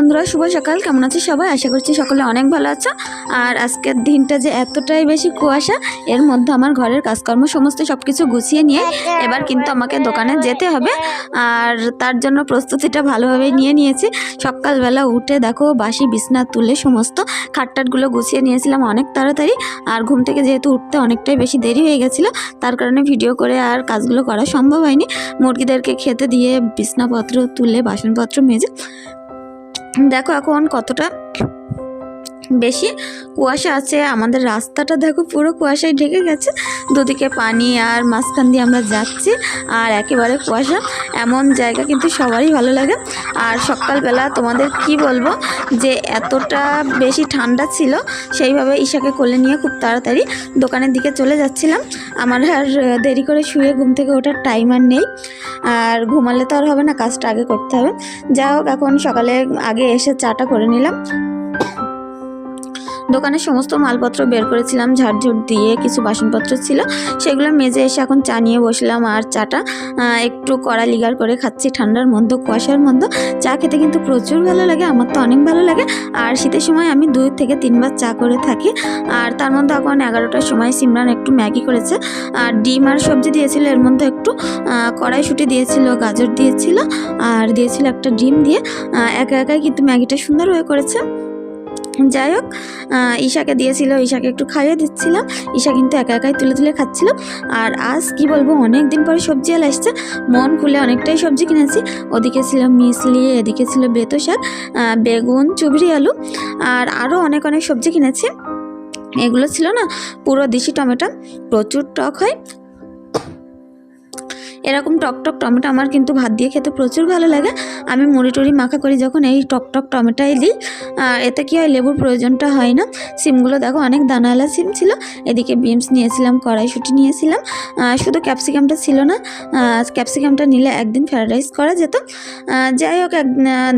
বন্ধুরা, শুভ সকাল। কেমন আছে সবাই? আশা করছি সকলে অনেক ভালো আছো। আর আজকের দিনটা যে এতটাই বেশি কুয়াশা, এর মধ্যে আমার ঘরের কাজকর্ম সমস্ত সব কিছু গুছিয়ে নিয়ে এবার কিন্তু আমাকে দোকানে যেতে হবে। আর তার জন্য প্রস্তুতিটা ভালোভাবে নিয়ে নিয়েছি। সকালবেলা উঠে দেখো, বাসি বিছনা তুলে সমস্ত খাটটাটগুলো গুছিয়ে নিয়েছিলাম অনেক তাড়াতাড়ি। আর ঘুম থেকে যেহেতু উঠতে অনেকটাই বেশি দেরি হয়ে গেছিল, তার কারণে ভিডিও করে আর কাজগুলো করা সম্ভব হয়নি। মুরগিদেরকে খেতে দিয়ে বিছনাপত্র তুলে বাসনপত্র মেজে দেখো এখন কতটা বেশি কুয়াশা আছে, আমাদের রাস্তাটা দেখো পুরো কুয়াশায় ঢেকে গেছে। দুদিকে পানি আর মাঝখান দিয়ে আমরা যাচ্ছি আর একেবারে কুয়াশা। এমন জায়গা কিন্তু সবারই ভালো লাগে। আর সকালবেলা তোমাদের কি বলব যে এতটা বেশি ঠান্ডা ছিল, সেইভাবে ঈশাকে কোলে নিয়ে খুব তাড়াতাড়ি দোকানের দিকে চলে যাচ্ছিলাম। আমার আর দেরি করে শুয়ে ঘুম থেকে ওঠার টাইম আর নেই। আর ঘুমালে তো আর হবে না, কাজটা আগে করতে হবে। যাই হোক, এখন সকালে আগে এসে চাটা করে নিলাম। দোকানের সমস্ত মালপত্র বের করেছিলাম ঝাড়ঝুট দিয়ে কিছু বাসনপত্র ছিল, সেগুলো মেজে এসে এখন চা নিয়ে বসলাম আর চাটা একটু কড়া লিগার করে খাচ্ছি ঠান্ডার মধ্যে, কুয়াশার মধ্যে। চা খেতে কিন্তু প্রচুর ভালো লাগে, আমার তো অনেক ভালো লাগে। আর শীতের সময় আমি দুই থেকে তিনবার চা করে থাকি। আর তার মধ্যে এখন এগারোটার সময় সিমরান একটু ম্যাগি করেছে। আর ডিম আর সবজি দিয়েছিল, এর মধ্যে একটু কড়াইশুঁটি দিয়েছিল, গাজর দিয়েছিল, আর দিয়েছিল একটা ডিম দিয়ে। একা একাই কিন্তু ম্যাগিটা সুন্দর হয়ে করেছে। যাই হোক ঈশাকে দিয়েছিল, ঈশাকে একটু খাইয়ে দিচ্ছিলাম ঈশা কিন্তু একা একাই তুলে তুলে খাচ্ছিল। আর আজ কি বলব অনেক দিন পরে সবজি এলে আসছে মন খুলে অনেকটাই সবজি কিনেছি। ওদিকে ছিল মিসলি, এদিকে ছিল বেতো শাক বেগুন, চুবড়ি, আলু। আর আরও অনেক অনেক সবজি কিনেছি। এগুলো ছিল না, পুরো দেশি টমেটো। প্রচুর টক হয়। এরকম টকটক টমেটো আমার কিন্তু ভাত দিয়ে খেতে প্রচুর ভালো লাগে। আমি মুড়ি টুড়ি মাখা করি যখন এই টকটক টমেটোই দিই। এতে কি হয়, লেবুর প্রয়োজনটা হয় না। সিমগুলো দেখো অনেক দানাওয়ালা সিম ছিল। এদিকে বিনস নিয়েছিলাম, কড়াইশুঁটি নিয়েছিলাম। শুধু ক্যাপসিকামটা ছিল না ক্যাপসিকামটা নিলে একদিন ফ্রায়েড রাইস করা যেত। যাই হোক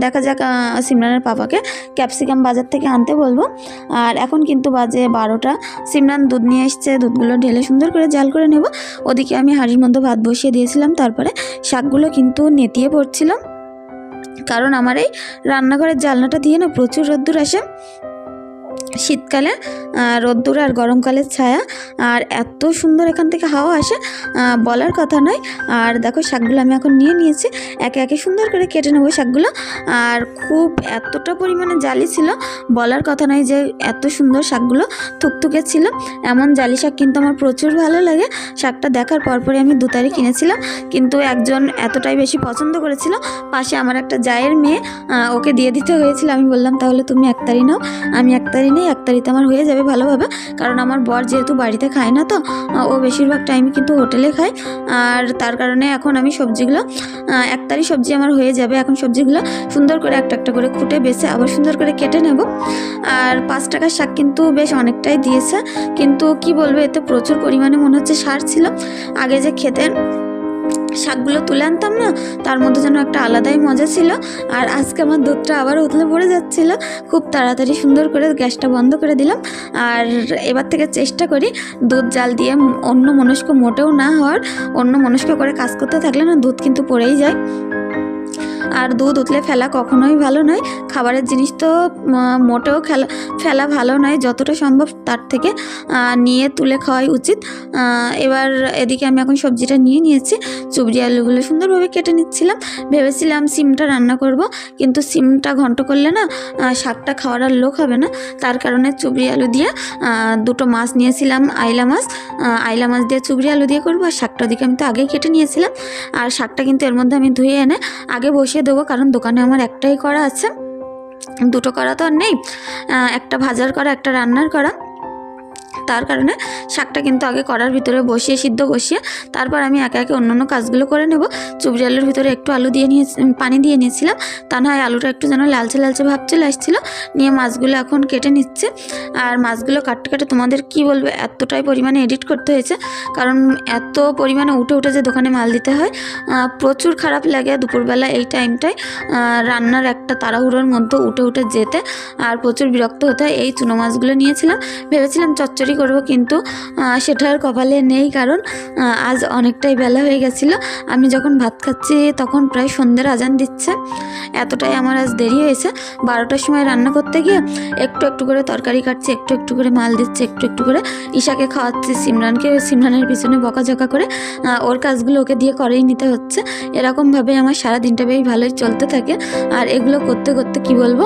দেখা যাক সিমরানের পাপাকে ক্যাপসিকাম বাজার থেকে আনতে বলব। আর এখন কিন্তু বাজে বারোটা। সিমরান দুধ নিয়ে এসছে, দুধগুলো ঢেলে সুন্দর করে জাল করে নেব। ওদিকে আমি হাঁড়ির মধ্যে ভাত বসিয়ে দিয়েছিলাম তারপরে শাকগুলো কিন্তু নেতিয়ে পড়ছিলাম। কারণ আমার এই রান্নাঘরের জালনাটা দিয়ে না প্রচুর রোদ্দুর আসে। শীতকালে রোদ্দুর আর গরমকালের ছায়া। আর এত সুন্দর এখান থেকে হাওয়া আসে বলার কথা নয়। আর দেখো, শাকগুলো আমি এখন নিয়ে নিয়েছি। একে একে সুন্দর করে কেটে নেব শাকগুলো। আর খুব এতটা পরিমাণে জালি ছিল, বলার কথা নয় যে এত সুন্দর শাকগুলো থুকথুকে ছিল। এমন জালি শাক কিন্তু আমার প্রচুর ভালো লাগে। শাকটা দেখার পরপরই আমি দু তারিখ কিনেছিলাম। কিন্তু একজন এতটাই বেশি পছন্দ করেছিল, পাশে আমার একটা জায়ের মেয়ে ওকে দিয়ে দিতে হয়েছিল। আমি বললাম, তাহলে তুমি একতারি নাও। আমি একতারি নেই একতারিতে আমার হয়ে যাবে ভালোভাবে। কারণ আমার বর যেহেতু বাড়িতে খায় না তো ও বেশিরভাগ টাইমে কিন্তু হোটেলে খায়। আর তার কারণে এখন আমি সবজিগুলো আহ, একতারি সবজি আমার হয়ে যাবে। এখন সবজিগুলো সুন্দর করে একটা একটা করে খুঁটে বেছে আবার সুন্দর করে কেটে নেব। আর পাঁচ টাকার শাক কিন্তু বেশ অনেকটাই দিয়েছে। কিন্তু কি বলব এতে প্রচুর পরিমাণে মনে হচ্ছে সার ছিল। আগে যে খেতে শাকগুলো তুলে আনতাম না, তার মধ্যে যেন একটা আলাদাই মজা ছিল। আর আজকে আমার দুধটা আবার উতলে পড়ে যাচ্ছিল। খুব তাড়াতাড়ি সুন্দর করে গ্যাসটা বন্ধ করে দিলাম। আর এবার থেকে চেষ্টা করি দুধ জাল দিয়ে অন্য মনস্ক মোটেও না হওয়ার, অন্য মনস্ক করে কাজ করতে থাকলে না দুধ কিন্তু পড়েই যায়। আর দুধ উতলে ফেলা কখনোই ভালো নয়। খাবারের জিনিস তো মোটেও খেলা, ফেলা ভালো নয়। যতটা সম্ভব তার থেকে নিয়ে তুলে খাওয়াই উচিত। এবার এদিকে আমি এখন সবজিটা নিয়ে নিয়েছি। চুবড়ি আলুগুলো সুন্দরভাবে কেটে নিচ্ছিলাম। ভেবেছিলাম সিমটা রান্না করব, কিন্তু সিমটা ঘন্ট করলে না শাকটা খাওয়ার আর লোক হবে না। তার কারণে চুবড়ি আলু দিয়ে দুটো মাছ নিয়েছিলাম, আইলা মাছ। আইলা মাছ দিয়ে চুবড়ি আলু দিয়ে করব, আর শাকটা ওদিকে আমি তো আগেই কেটে নিয়েছিলাম। আর শাকটা কিন্তু এর মধ্যে আমি ধুয়ে এনে, আগে বসিয়ে দেবো, কারণ দোকানে আমার একটাই করা আছে। দুটো করা তো আর নেই একটা ভাজার করা, একটা রান্নার করা। তার কারণে শাকটা কিন্তু আগে করার ভিতরে বসিয়ে, সিদ্ধ বসিয়ে তারপর আমি একে একে অন্যান্য কাজগুলো করে নেব। চুবড়ি আলুর ভিতরে একটু আলু দিয়ে নিয়ে পানি দিয়ে নিয়েছিলাম। তা নয় আলুটা একটু যেন লালচে লালচে ভাব চলে আসছিল। নিয়ে মাছগুলো এখন কেটে নিচ্ছে। আর মাছগুলো কাটতে কাটতে তোমাদের কি বলবে, এতটাই পরিমাণে এডিট করতে হয়েছে। কারণ এত পরিমাণে উঠে উঠে যে দোকানে মাল দিতে হয় প্রচুর খারাপ লাগে দুপুরবেলা এই টাইমটায়। রান্নার একটা তাড়াহুড়োর মধ্যে উঠে উঠে যেতে আর প্রচুর বিরক্ত হতে হয়। এই চুনো মাছগুলো নিয়েছিলাম। ভেবেছিলাম চচ্চড়ি চচ্চড়ি করব, কিন্তু সেটা আর কপালে নেই কারণ আজ অনেকটাই বেলা হয়ে গেছিল। আমি যখন ভাত খাচ্ছি তখন প্রায় সন্ধ্যের আজান দিচ্ছে। এতটাই আমার আজ দেরি হয়েছে। বারোটার সময় রান্না করতে গিয়ে একটু একটু করে তরকারি কাটছে, একটু একটু করে মাল দিচ্ছে, একটু একটু করে ঈশাকে খাওয়াচ্ছি, সিমরানকে সিমরানের পিছনে বকাঝকা করে ওর কাজগুলো ওকে দিয়ে করেই নিতে হচ্ছে। এরকমভাবে আমার সারা দিনটা বেশ ভালোই চলতে থাকে। আর এগুলো করতে করতে কি বলব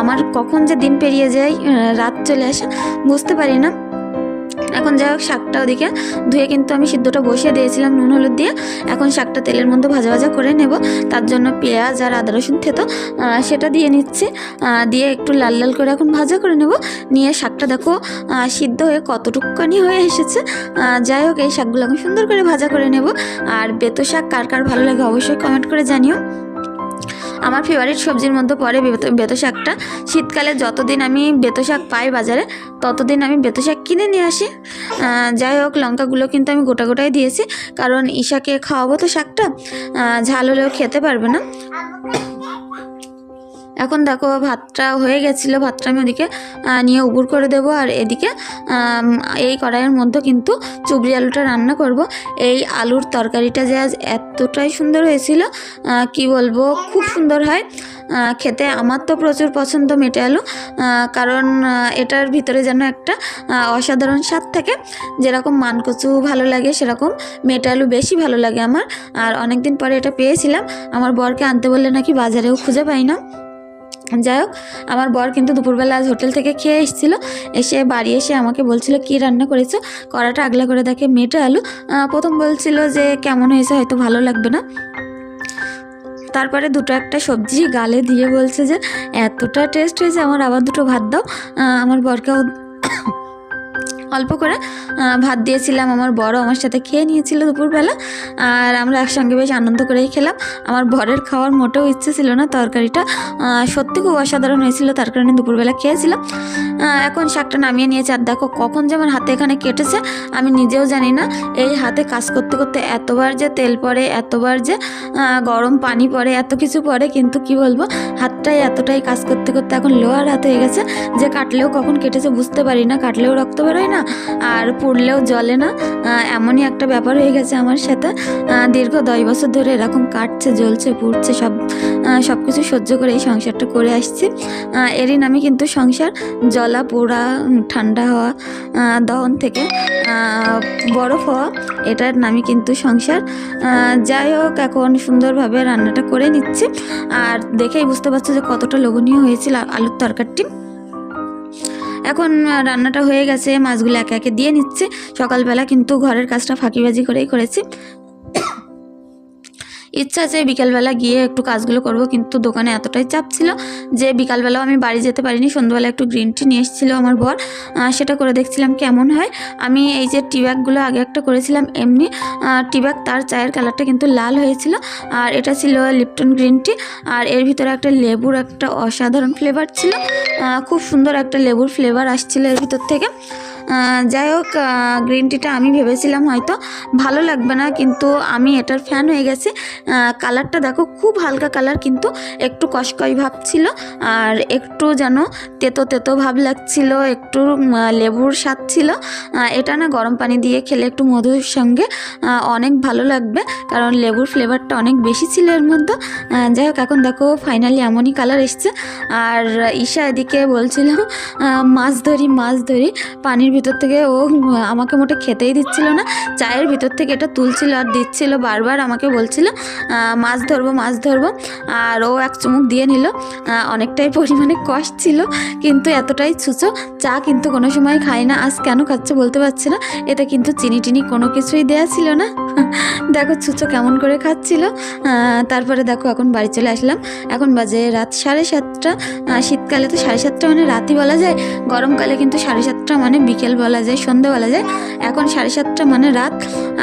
আমার কখন যে দিন পেরিয়ে যায় রাত চলে আসে, বুঝতে পারি না। এখন যাই হোক, শাকটা ওদিকে ধুয়ে কিন্তু আমি সিদ্ধটা বসিয়ে দিয়েছিলাম নুন হলুদ দিয়ে। এখন শাকটা তেলের মধ্যে ভাজা ভাজা করে নেব। তার জন্য পেঁয়াজ আর আদা রসুন থেতো সেটা দিয়ে নিচ্ছি। দিয়ে একটু লাল লাল করে এখন ভাজা করে নেব। নিয়ে শাকটা দেখো সিদ্ধ হয়ে কতটুকুনি হয়ে এসেছে। যাই হোক, এই শাকগুলো আমি সুন্দর করে ভাজা করে নেব। আর বেতো শাক কার কার ভালো লাগে অবশ্যই কমেন্ট করে জানিও। আমার ফেভারিট সবজির মধ্যে পড়ে বেতো শাকটা। শীতকালে যতদিন আমি বেতো শাক পাই বাজারে, ততদিন আমি বেতো শাক কিনে নিয়ে আসি। যাই হোক, লঙ্কাগুলো কিন্তু আমি গোটা গোটাই দিয়েছি। কারণ ঈশাকে খাওয়াবো তো শাকটা ঝাল হলেও খেতে পারবে না। এখন দেখো ভাতটা হয়ে গেছিল, ভাতটা আমি ওদিকে নিয়ে উবুর করে দেবো। আর এদিকে এই কড়াইয়ের মধ্যে কিন্তু চুবড়ি আলুটা রান্না করব। এই আলুর তরকারিটা যে আজ এতটাই সুন্দর হয়েছিল কি বলব, খুব সুন্দর হয়। খেতে আমার তো প্রচুর পছন্দ মেটে আলু কারণ এটার ভিতরে যেন একটা অসাধারণ স্বাদ থাকে। যেরকম মানকচু ভালো লাগে, সেরকম মেটে আলু বেশি ভালো লাগে আমার। আর অনেক দিন পরে এটা পেয়েছিলাম। আমার বরকে আনতে বললে নাকি বাজারেও খুঁজে পাই না। যাই হোক, আমার বর কিন্তু দুপুরবেলা আজ হোটেল থেকে খেয়ে এসেছিল। এসে বাড়ি এসে আমাকে বলছিল, কি রান্না করেছ? কড়াটা আগলা করে দেখে মেটে আলু প্রথম বলছিল যে, কেমন হয়েছে? হয়তো ভালো লাগবে না। তারপরে দুটো একটা সবজি গালে দিয়ে বলছে যে, এতটা টেস্ট হয়েছে, আমার আবার দুটো ভাত দাও। আমার বরকেও অল্প করে ভাত দিয়েছিলাম। আমার বড় আমার সাথে খেয়ে নিয়েছিল দুপুরবেলা। আর আমরা একসঙ্গে বেশ আনন্দ করেই খেলাম। আমার বরের খাওয়ার মোটেও ইচ্ছে ছিল না তরকারিটা। সত্যি খুব অসাধারণ হয়েছিল, তার কারণে দুপুরবেলা খেয়েছিলাম। এখন শাকটা নামিয়ে নিয়েছে। আর দেখো কখন যে আমার হাতে এখানে কেটেছে, আমি নিজেও জানি না। এই হাতে কাজ করতে করতে এতবার যে তেল পড়ে, এতবার যে গরম পানি পড়ে, এত কিছু পড়ে, কিন্তু কি বলব? হাতটাই এতটাই কাজ করতে করতে এখন লোহার হাত হয়ে গেছে যে কাটলেও কখন কেটেছে বুঝতে পারি না। কাটলেও রক্ত বেরোয় না আর পুড়লেও জলে না। এমনই একটা ব্যাপার হয়ে গেছে আমার সাথে। দীর্ঘ দশ বছর ধরে এরকম কাটছে, জ্বলছে, পুড়ছে, সব সব কিছু সহ্য করে এই সংসারটা করে আসছি। এরই নামে কিন্তু সংসার জলা পোড়া ঠান্ডা হওয়া দহন থেকে বরফ হওয়া, এটার নামই কিন্তু সংসার। যাই হোক, এখন সুন্দরভাবে রান্নাটা করে নিচ্ছি। আর দেখেই বুঝতে পারছ যে কতটা লোভনীয় হয়েছিল আলুর তরকারিটি। এখন রান্নাটা হয়ে গেছে, মাছগুলো একে একে দিয়ে নিচ্ছে। সকালবেলা কিন্তু ঘরের কাজটা ফাঁকিবাজি করেই করেছি। ইচ্ছা আছে বিকালবেলা গিয়ে একটু কাজগুলো করব, কিন্তু দোকানে এতটাই চাপ ছিল যে বিকালবেলাও আমি বাড়ি যেতে পারিনি। সন্ধ্যাবেলা একটু গ্রিন টি নিয়ে এসেছিল আমার বর। সেটা করে দেখছিলাম কেমন হয়। আমি এই যে টি ব্যাগগুলো আগে একটা করেছিলাম, এমনি টি ব্যাগ তার চায়ের কালারটা কিন্তু লাল হয়েছিল। আর এটা ছিল লিপটন গ্রিন টি আর এর ভিতরে একটা লেবুর একটা অসাধারণ ফ্লেভার ছিল। খুব সুন্দর একটা লেবুর ফ্লেভার আসছিল এর ভিতর থেকে। যাই হোক গ্রিন টিটা আমি ভেবেছিলাম হয়তো ভালো লাগবে না, কিন্তু আমি এটার ফ্যান হয়ে গেছে। কালারটা দেখো, খুব হালকা কালার কিন্তু একটু কষকই ভাব ছিল, আর একটু যেন তেতো তেতো ভাব লাগছিল, একটু লেবুর স্বাদ ছিল। এটা না গরম পানি দিয়ে খেলে একটু মধুর সঙ্গে অনেক ভালো লাগবে, কারণ লেবুর ফ্লেভারটা অনেক বেশি ছিল এর মধ্যে। যাই হোক, এখন দেখো ফাইনালি এমনই কালার এসছে। আর ঈশা এদিকে বলছিল মাছ ধরি মাছ ধরি, পানির ভিতর থেকে ও আমাকে মোটে খেতেই দিচ্ছিল না। চায়ের ভিতর থেকে এটা তুলছিল আর দিচ্ছিল বারবার, আমাকে বলছিল মাছ ধরবো মাছ ধরবো। আর ও এক চুমুক দিয়ে নিল। অনেকটাই পরিমাণে কষ্ট ছিল, কিন্তু এতটাই ছুচো, চা কিন্তু কোনো সময় খাই না, আজ কেন খাচ্ছে বলতে পারছি না। এতে কিন্তু চিনি টিনি কোনো কিছুই দেয়া ছিল না। দেখো ছুচো কেমন করে খাচ্ছিল। তারপরে দেখো এখন বাড়ি চলে আসলাম। এখন বাজে রাত সাড়ে সাতটা। শীতকালে তো সাড়ে সাতটা মানে রাতই বলা যায়। গরমকালে কিন্তু সাড়ে সাতটা মানে বিকেল বলা যায়, সন্ধে বলা যায়। এখন সাড়ে সাতটা মানে রাত।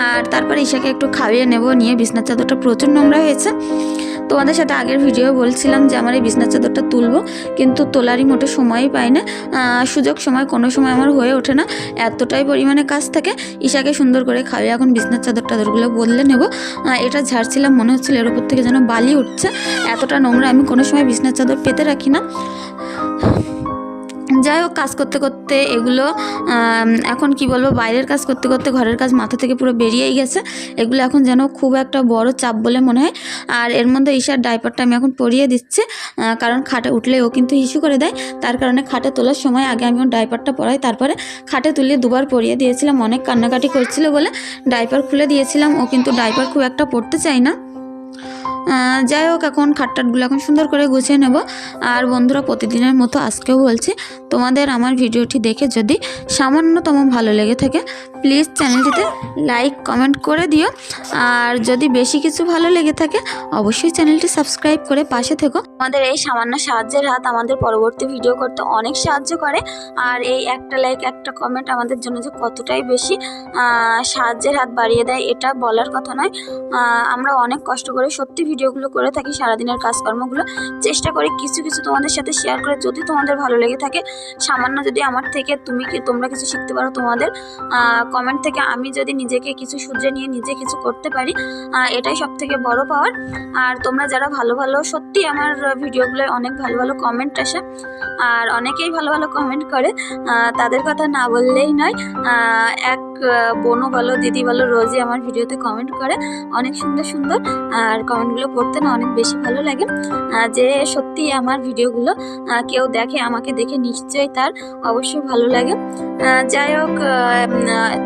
আর তারপরে ঈশাকে একটু খাইয়ে নেব, নিয়ে বিছনার চাদরটা প্রচুর নোংরা হয়েছে। তোমাদের সাথে আগের ভিডিও বলছিলাম যে, আমার এই বিছনার চাদরটা তুলবো, কিন্তু তোলারই মোটে সময়ই পাই না। সুযোগ সময়, কোনো সময় আমার হয়ে ওঠে না। এতটাই পরিমাণে কাজ থাকে, ঈশাকে সুন্দর করে খাইয়ে এখন বিছনার চাদর টাদরগুলো বদলে নেব। এটা ঝাড়ছিলাম, মনে হচ্ছিল এর উপর থেকে যেন বালি উঠছে। এতটা নোংরা আমি কোনো সময় বিছনার চাদর পেতে রাখি না। যাই হোক, কাজ করতে করতে এগুলো এখন কি বলব, বাইরের কাজ করতে করতে ঘরের কাজ মাথা থেকে পুরো বেরিয়েই গেছে। এগুলো এখন যেন খুব একটা বড় চাপ বলে মনে হয়। আর এর মধ্যে ঈশার ডাইপারটা আমি এখন পরিয়ে দিচ্ছি কারণ খাটে উঠলে ও কিন্তু হিসু করে দেয়। তার কারণে খাটে তোলার সময় আগে আমি ওর ডাইপারটা পরাই, তারপরে খাটে তুলে দুবার পরিয়ে দিয়েছিলাম। অনেক কান্নাকাটি করছিল বলে ডাইপার খুলে দিয়েছিলাম। ও কিন্তু ডাইপার খুব একটা পড়তে চায় না। যাই হোক, এখন খাটটাটগুলো এখন সুন্দর করে গুছিয়ে নেব। আর বন্ধুরা, প্রতিদিনের মতো আজকেও বলছি, তোমাদের আমার ভিডিওটি দেখে যদি সামান্যতম ভালো লেগে থাকে প্লিজ চ্যানেলটিতে লাইক কমেন্ট করে দিও। আর যদি বেশি কিছু ভালো লেগে থাকে, অবশ্যই চ্যানেলটি সাবস্ক্রাইব করে পাশে থেকো। আমাদের এই সামান্য সাহায্যের হাত আমাদের পরবর্তী ভিডিও করতে অনেক সাহায্য করে। আর এই একটা লাইক একটা কমেন্ট আমাদের জন্য যে কতটাই বেশি সাহায্যের হাত বাড়িয়ে দেয়, এটা বলার কথা নয়। আমরা অনেক কষ্ট করে সত্যি ভিডিওগুলো করে থাকি, সারাদিনের কাজকর্মগুলো চেষ্টা করি কিছু কিছু তোমাদের সাথে শেয়ার করে যদি তোমাদের ভালো লেগে থাকে, সামান্য যদি আমার থেকে তুমি কি, তোমরা কিছু শিখতে পারো তোমাদের কমেন্ট থেকে আমি যদি নিজেকে কিছু শুধরে নিয়ে নিজে কিছু করতে পারি এটাই সব থেকে বড় পাওয়ার আর তোমরা যারা ভালো ভালো, সত্যি আমার ভিডিওগুলোয় অনেক ভালো ভালো কমেন্ট আসে, আর অনেকেই ভালো ভালো কমেন্ট করে তাদের কথা না বললেই নয় এক বোনও বলো দিদি বলো রোজই আমার ভিডিওতে কমেন্ট করে। অনেক সুন্দর সুন্দর। আর কমেন্টগুলো পড়তে না অনেক বেশি ভালো লাগে। যে সত্যি আমার ভিডিওগুলো কেউ দেখে আমাকে দেখে নিশ্চয়ই তার অবশ্যই ভালো লাগে। যাই হোক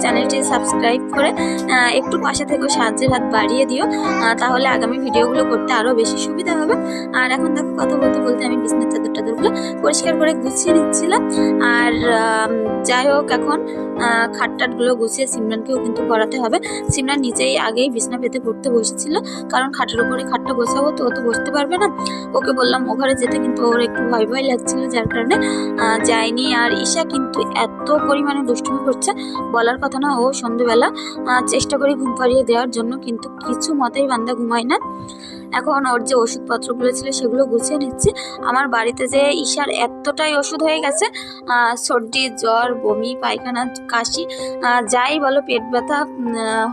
চ্যানেলটি সাবস্ক্রাইব করে একটু পাশে থেকেও সাহায্যের হাত বাড়িয়ে দিও। তাহলে আগামী ভিডিওগুলো করতে আরও বেশি সুবিধা হবে। আর এখন দেখো কথা বলতে বলতে আমি বিছনার চাদর টাদরগুলো পরিষ্কার করে গুছিয়ে নিচ্ছিলাম। আর যাই হোক এখন আহ, খাটটাটগুলো গুছিয়ে সিমরানকেও কিন্তু পড়াতে হবে। সিমরান নিজেই আগেই বিছনা পেতে পড়তে বসেছিল। কারণ খাটের উপরে খাটটা গোছাবো তো ও তো বসতে পারবে না। ওকে বললাম ও ঘরে যেতে কিন্তু ওর একটু ভয় ভয় লাগছিল যার কারণে যায়নি। আর ঈশা কিন্তু এত পরিমাণে দুষ্টুমি করছে বলার কথা না ও সন্ধেবেলা আহ, চেষ্টা করি ঘুম পাড়িয়ে দেওয়ার জন্য কিন্তু কিছু মতেই বান্দা ঘুমায় না। এখন ওর যে ওষুধপত্রগুলো ছিল সেগুলো গুছিয়ে নিচ্ছি। আমার বাড়িতে যে ঈশার এতটাই ওষুধ হয়ে গেছে সর্দি, জ্বর, বমি, পায়খানা, কাশি যাই বলো, পেট ব্যথা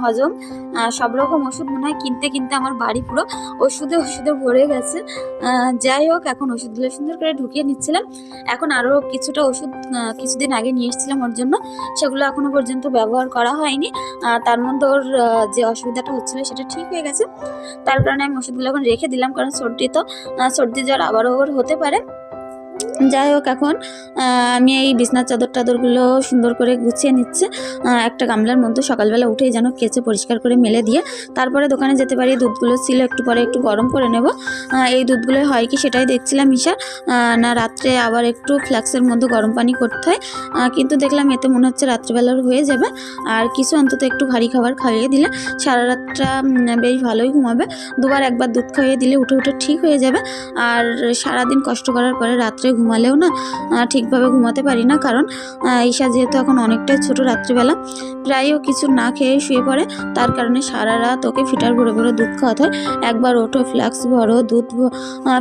হজম সব রকম ওষুধ মনে হয় কিনতে কিনতে আমার বাড়ি পুরো ওষুধে ওষুধে ভরে গেছে। যাই হোক, এখন ওষুধগুলো সুন্দর করে ঢুকিয়ে নিচ্ছিলাম। এখন আরও কিছুটা ওষুধ কিছুদিন আগে নিয়ে এসেছিলাম ওর জন্য। সেগুলো এখনও পর্যন্ত ব্যবহার করা হয়নি। তার মধ্যে ওর যে অসুবিধাটা হচ্ছিল সেটা ঠিক হয়ে গেছে। তার কারণে আমি ওষুধগুলো এখন রেখে দিলাম কারণ সর্দি তো সর্দি জ্বর আবার ওভার হতে পারে। যাই হোক, এখন আমি এই বিছনার চাদর টাদরগুলো সুন্দর করে গুছিয়ে নিচ্ছে। একটা গামলার মধ্যে সকালবেলা উঠেই যেন কেচে পরিষ্কার করে মেলে দিয়ে তারপরে দোকানে যেতে পারি। দুধগুলো ছিল, একটু পরে একটু গরম করে নেব। এই দুধগুলো হয় কি সেটাই দেখছিলাম ঈশা। না, রাত্রে আবার একটু ফ্ল্যাক্সের মধ্যে গরম পানি করতে হয়। কিন্তু দেখলাম এতে মনে হচ্ছে রাত্রিবেলার হয়ে যাবে। আর কিছু অন্তত একটু ভারী খাবার খাইয়ে দিলে সারা রাতটা বেশ ভালোই ঘুমাবে। দুবার একবার দুধ খাইয়ে দিলে উঠে উঠে ঠিক হয়ে যাবে। আর সারাদিন কষ্ট করার পরে রাত্রে ঘুমালেও না ঠিকভাবে ঘুমাতে পারি না। কারণ ঈশা যেহেতু এখন অনেকটাই ছোট রাত্রিবেলা প্রায়ও কিছু না খেয়ে শুয়ে পড়ে। তার কারণে সারা রাত ওকে ফিটার ভরে ভরে দুধ খাওয়াতে হয়। একবার ওঠো, ফ্লাক্স ভরো, দুধ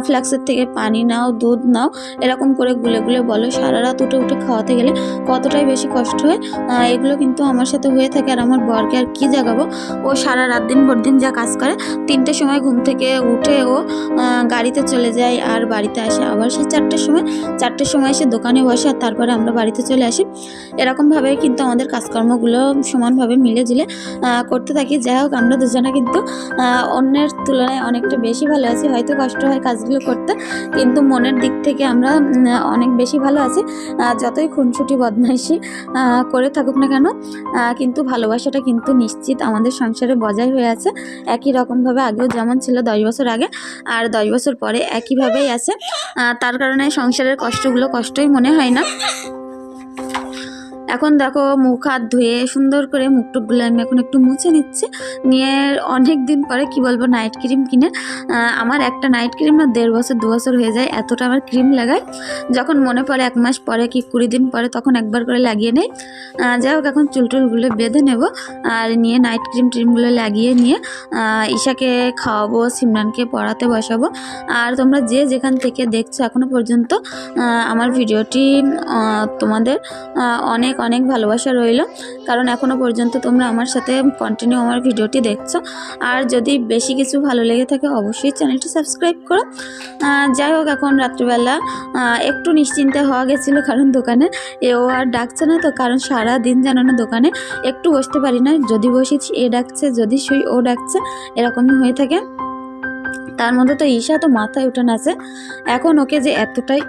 ফ্লাক্সের থেকে পানি নাও, দুধ নাও। এরকম করে গুলে গুলে বলো, সারা রাত উঠে উঠে খাওয়াতে গেলে কতটাই বেশি কষ্ট হয়। এগুলো কিন্তু আমার সাথে হয়ে থাকে আর আমার বরকে আর কী জাগাবো? ও সারা রাত দিন ভর দিন যা কাজ করে, তিনটের সময় ঘুম থেকে উঠে ও গাড়িতে চলে যায় আর বাড়িতে আসে। আবার সে চারটের সময় চারটের সময় এসে দোকানে বসে আর তারপরে আমরা বাড়িতে চলে আসি। এরকমভাবে কিন্তু আমাদের কাজকর্মগুলো সমানভাবে মিলে আহ, করতে থাকি। যাই হোক আমরা দুজনে কিন্তু অন্যের তুলনায় অনেকটা বেশি ভালো আছি। হয়তো কষ্ট হয় কাজগুলো করতে কিন্তু মনের দিক থেকে আমরা অনেক বেশি ভালো আছি। যতই খুনসুটি বদমাইশি করে থাকুক না কেন কিন্তু ভালোবাসাটা কিন্তু নিশ্চিত আমাদের সংসারে বজায় হয়ে আছে। একই রকমভাবে আগেও যেমন ছিল দশ বছর আগে আর দশ বছর পরে একইভাবেই আছে। তার কারণে সংসারের কষ্টগুলো কষ্টই মনে হয় না? এখন দেখো মুখ হাত ধুয়ে সুন্দর করে মুখ টুকগুলো আমি এখন একটু মুছে নিচ্ছি। নিয়ে অনেক দিন পরে, কি বলব নাইট ক্রিম কিনে আমার একটা নাইট ক্রিম না দেড় বছর, দু বছর হয়ে যায়, এতটা আমার ক্রিম লাগাই যখন মনে পড়ে এক মাস পরে কি কুড়ি দিন পরে, তখন একবার করে লাগিয়ে নেই। যাই হোক, এখন চুল টুলগুলো বেঁধে নেব আর নিয়ে নাইট ক্রিম ট্রিমগুলো লাগিয়ে নিয়ে ঈশাকে খাওয়াবো, সিমরানকে পড়াতে বসাবো। আর তোমরা যে যেখান থেকে দেখছ এখনও পর্যন্ত আমার ভিডিওটি তোমাদের অনেক অনেক ভালোবাসা রইল। কারণ এখনও পর্যন্ত তোমরা আমার সাথে কন্টিনিউ আমার ভিডিওটি দেখছ। আর যদি বেশি কিছু ভালো লেগে থাকে অবশ্যই চ্যানেলটি সাবস্ক্রাইব করো। যাই হোক, এখন রাত্রিবেলা একটু নিশ্চিন্তে হওয়া গেছিল কারণ দোকানে। এ ও আর ডাকছে না তো, কারণ সারা দিন যেন না দোকানে একটু বসতে পারি না। যদি বসেছি, এ ডাকছে, যদি শুই, ও ডাকছে, এরকমই হয়ে থাকে। তার মধ্যে তো ঈশা তো মাথায় উঠে আছে। এখন ওকে যে এতটাই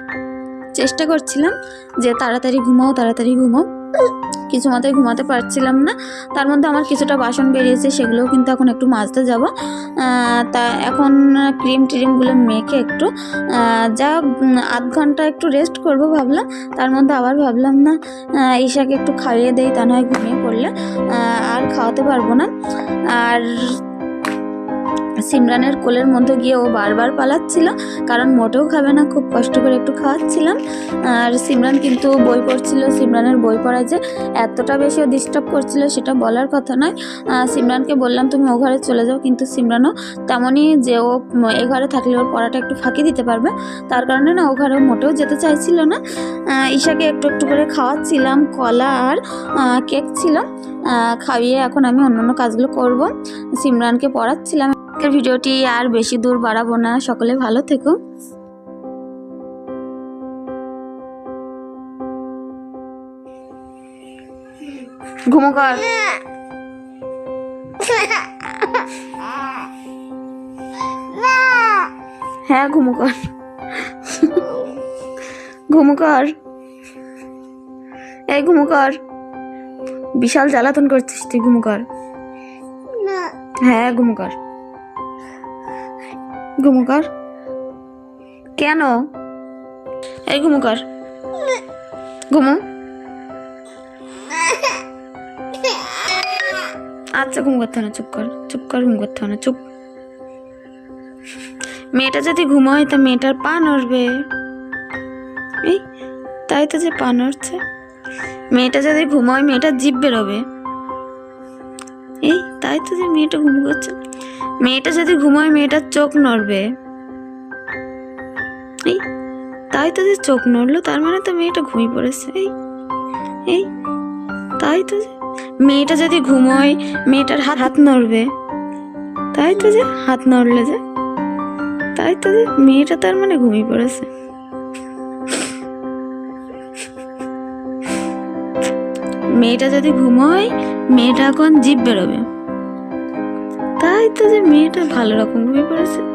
চেষ্টা করছিলাম যে তাড়াতাড়ি ঘুমাও তাড়াতাড়ি ঘুমাও কিছু মতে ঘুমাতে পারছিলাম না। তার মধ্যে আমার কিছুটা বাসন বেরিয়েছে, সেগুলোও কিন্তু এখন একটু মাজতে যাব। তা এখন ক্রিম ট্রিমগুলো মেখে একটু যা আধ ঘণ্টা একটু রেস্ট করব ভাবলাম। তার মধ্যে আবার ভাবলাম না ঈশাকে একটু খাইয়ে দেই, তা নয় ঘুমিয়ে পড়লে। আর খাওয়াতে পারব না। আর সিমরানের কোলের মধ্যে গিয়ে ও বারবার পালাচ্ছিল, কারণ মোটেও খাবে না, খুব কষ্ট করে একটু খাওয়াচ্ছিলাম। আর সিমরান কিন্তু বই পড়ছিল, সিমরানের বই পড়ায় যে এতটা বেশি ও ডিস্টার্ব করছিল সেটা বলার কথা নয়। সিমরানকে বললাম, তুমি ও ঘরে চলে যাও। কিন্তু সিমরানও তেমনই যে ও এ ঘরে থাকলে ওর পড়াটা একটু ফাঁকি দিতে পারবে। তার কারণে না, ও ঘরে মোটেও যেতে চাইছিল না। ঈশাকে একটু একটু করে খাওয়াচ্ছিলাম, কলা আর কেক ছিল। খাইয়ে এখন আমি অন্যান্য কাজগুলো করব। সিমরানকে পড়াচ্ছিলাম। আজকের ভিডিওটি আর বেশি দূর বাড়াবো না। সকলে ভালো থেকো। ঘুমো কর। হ্যাঁ ঘুমো কর। কর। এই, ঘুমো কর। বিশাল জ্বালাতন করছিস তুই, ঘুমো কর। হ্যাঁ ঘুমো কর। ঘুমো কর কেন? এই ঘুমো কর ঘুমো। আচ্ছা ঘুম করতে না চুপ কর চুপ কর ঘুম করতে না চুপ। মেয়েটা যদি ঘুমোয় তো মেয়েটার পা নড়বে। এই তাই তো যে পা নড়ছে। মেয়েটা যদি ঘুমোয় মেয়েটার জিভ বেরোবে। এই, তাই তো যে মেয়েটা ঘুম করছে। মেয়েটা যদি ঘুমোয়, মেয়েটার চোখ নড়বে। এই, তাই তো যে চোখ নড়লো, তার মানে তো মেয়েটা ঘুমিয়ে পড়েছে। এই এই, তাই তো যে মেয়েটা যদি ঘুমোয়, মেয়েটার হাত হাত নড়বে। তাই তো যে হাত নড়লে যে, তাই তো যে মেয়েটা তার মানে ঘুমিয়ে পড়েছে। মেয়েটা যদি ঘুমোয় মেয়েটা এখন জীব বেরোবে। তাই তো যে মেয়েটা ভালো রকম ঘুমিয়ে পড়েছে।